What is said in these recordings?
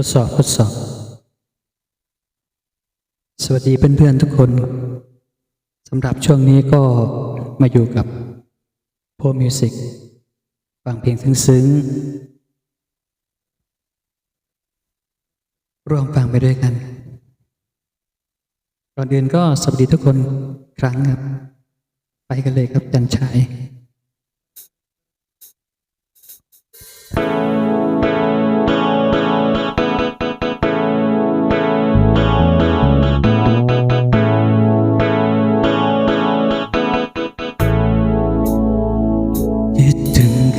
ทดสอบทดสอบ สวัสดีเพื่อนๆทุกคนสำหรับช่วงนี้ก็มาอยู่กับโพมิวสิกฟังเพลงซึ้งๆร่วมฟังไปด้วยกันก่อนอื่นก็สวัสดีทุกคนครั้งครับ ไปกันเลยครับจันชัย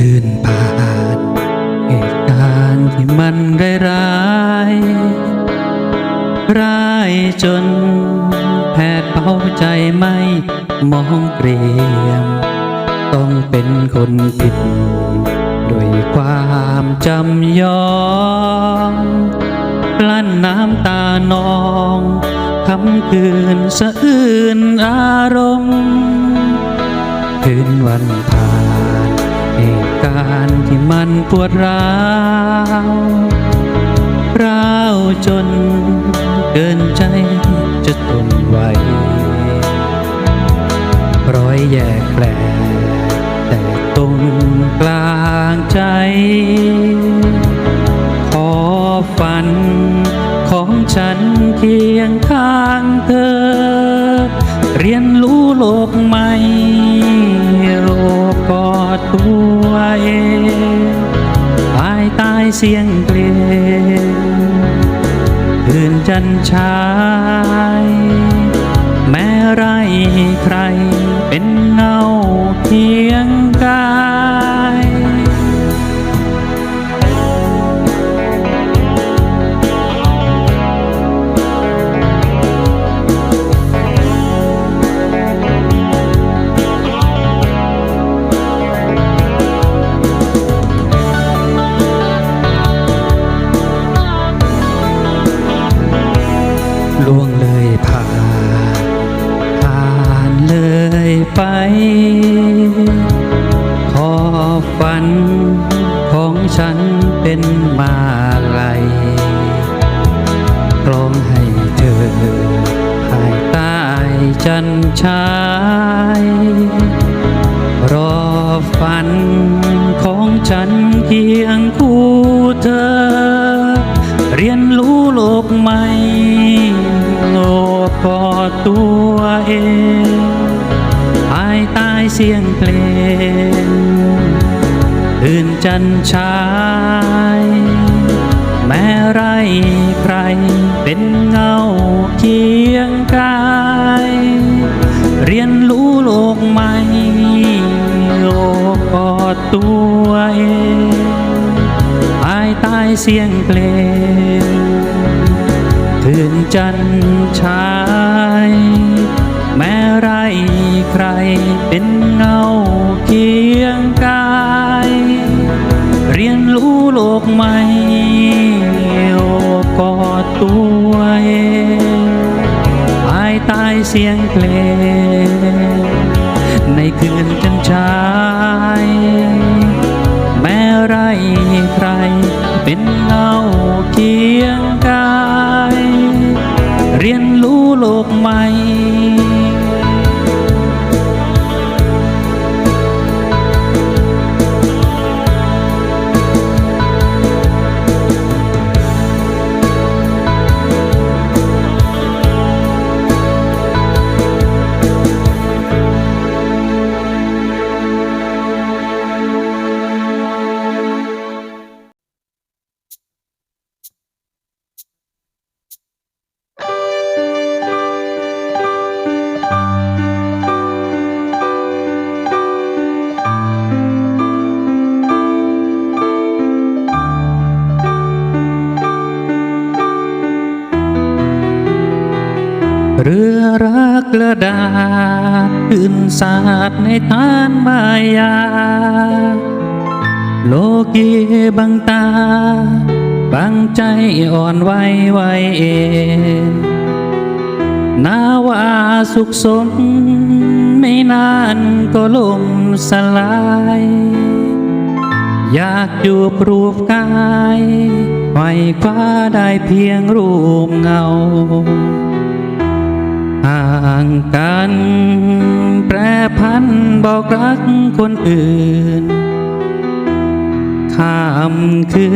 คืนผ่านเหตุการณ์ที่มันร้ายร้ายร้ายจนแผดเผาใจไม่มองเกรียม ต้องเป็นคนผิด ด้วยความจำยอมกลั้นน้ำตานองคำคืนสะอื้นอารมณ์คืนวันผ่าน การที่มันปวดร้าวร้าวจนเกินใจจะทนไหวร้อยแยกแปลแต่ตรงกลางใจ ขอฝันของฉันเคียงข้างเธอ เรียนรู้โลก ตายเสียงเพลงคืนจันชายแม้ไรใครเป็นเงาเพียง ฝันของฉันเป็นมาลัยร้องให้เธอภายใต้จันชายรอฝันของฉันเคียงคู่เธอ เรียนรู้โลกใหม่โลกกอดตัวเองภายใต้เสียงเพลงตื่น จันชายแม้ไรใครเป็นเงาเคียงกาย เรียนรู้โลกใหม่โลกกอดตัวเองภายใต้เสียงเพลงคืนจันชายแม้ไรใครเป็นเงาเคียงกาย โลกใหม่โอกอดตัวเองภายใต้เสียงเพลง ในคืนจันชายแม้ไรใคร เป็นเงาเคียงกาย เรียน เรือรักกระดาษขึ้นสาดในทานมายา โลกีบังตา บังใจอ่อนไหวไหวเองนาวาสุขสนไม่นานก็ล่มสลาย อยากอยู่ปรูปกายไว้คว้าได้เพียงรูปเงา ห่างกัน แปรพันบอกรักคนอื่นข้ามคื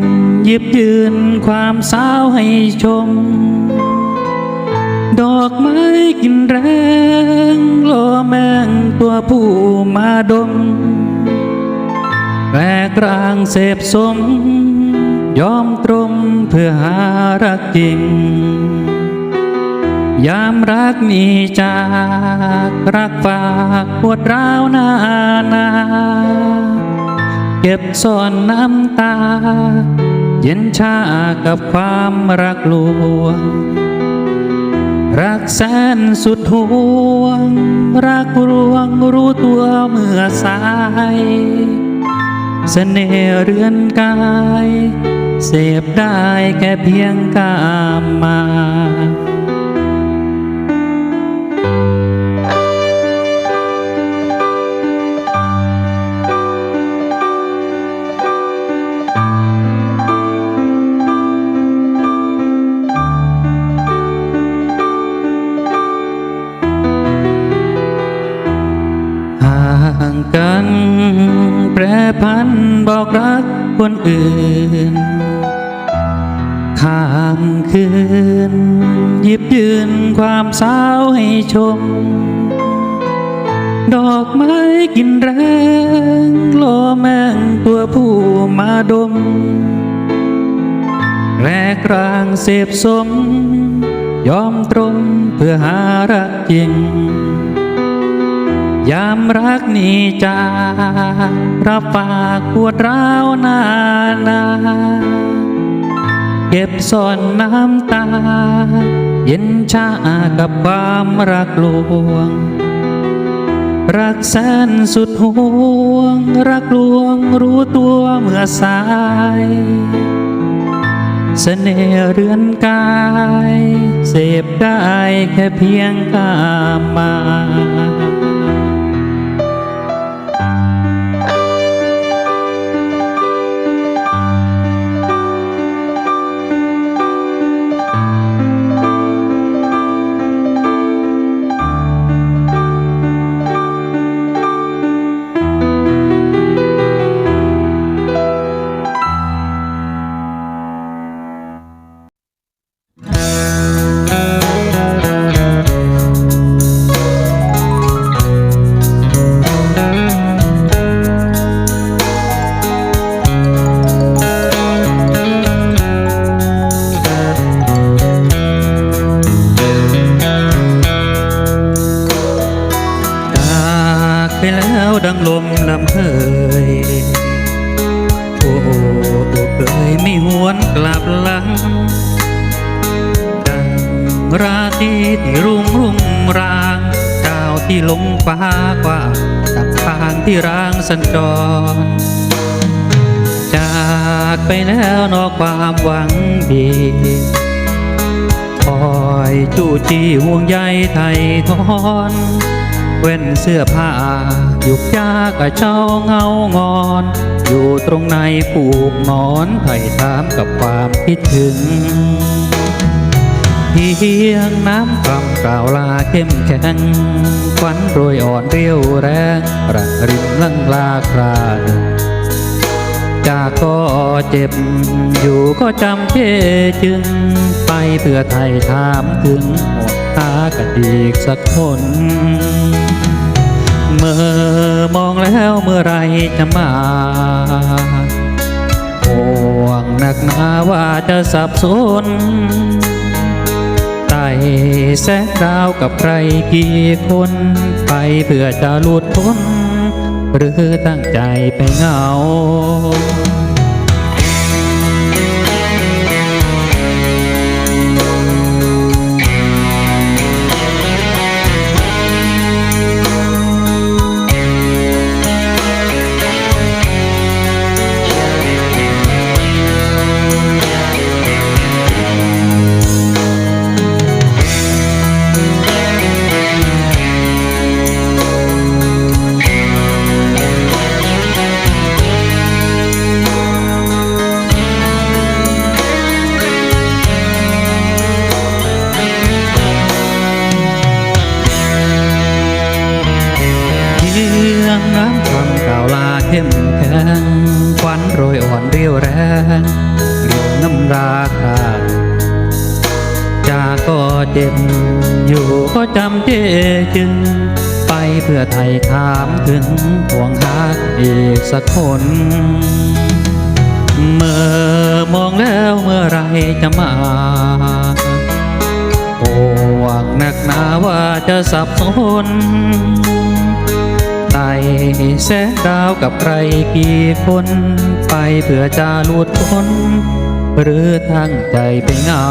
นยิบยืนความสาวให้ชม ดอกไม้กินแรงโลแมงตัวผู้มาดมแรกรางเสพสม ยอมตรมเพื่อหารักจริง ยามรักหนี้จากรักฝากปวดร้าวนานา เก็บซ่อนน้ำตา เย็นชากับความรักลวง รักแสนสุดห่วง รักรวงรู้ตัวเมื่อสายเสน่ห์เรือนกาย เสพได้แค่เพียงกามมา คนอื่นข้ามคืน หยิบยืนความสาวให้ชม ดอกไม้กินแรงโลแมงตัวผู้มาดม แรกรางเสพสม ยอมตรงเพื่อหารักจริง ยามรักนี้จารับฝากปวดร้าวนานาเก็บซ่อนน้ำตา เย็นชากับความรักลวง รักแสนสุดห่วง รักลวงรู้ตัวเมื่อสายเสน่ห์เรือนกาย เสพได้แค่เพียงกามมา เพยโอ้ตัวเคยไม่หวนกลับหลัง ดังราตรีที่รุ่งรุ่งรางดาวที่ลงฟ้ากว่ากับทางที่รางสัญจร จากไปแล้วนอกความหวังดีคอยจู้จี้ห่วงใยไทยทอน เว้นเสื้อผ้ายุกยากกับเจ้าเงางอน อยู่ตรงในผูกหมอนไถ่ถามกับความคิดถึงเพียงน้ำคำกล่าวลาเข้มแข็งควันโรยอ่อนเรียวแรงรักริมลังลาคราหนึ่งจากก็เจ็บ อยู่ก็จำเจจึง ไปเพื่อไทยถามถึงหมด ตากันอีกสักคนเมื่อมองแล้วเมื่อไรจะมาห่วงหนักหนาว่าจะสับสนไต่แสงดาวกับใครกี่คนไปเพื่อจะหลุดพ้นหรือตั้งใจไปเหงา อยู่ก็จำเจจึง ไปเพื่อไทยถามถึงห่วงหาอีกสักคน เมื่อมองแล้วเมื่อไรจะมาห่วงหนักหนาว่าจะสับสนไต่แสงดาวกับใครกี่คนไปเพื่อจะหลุดพ้นหรือทั้งใจไปเหงา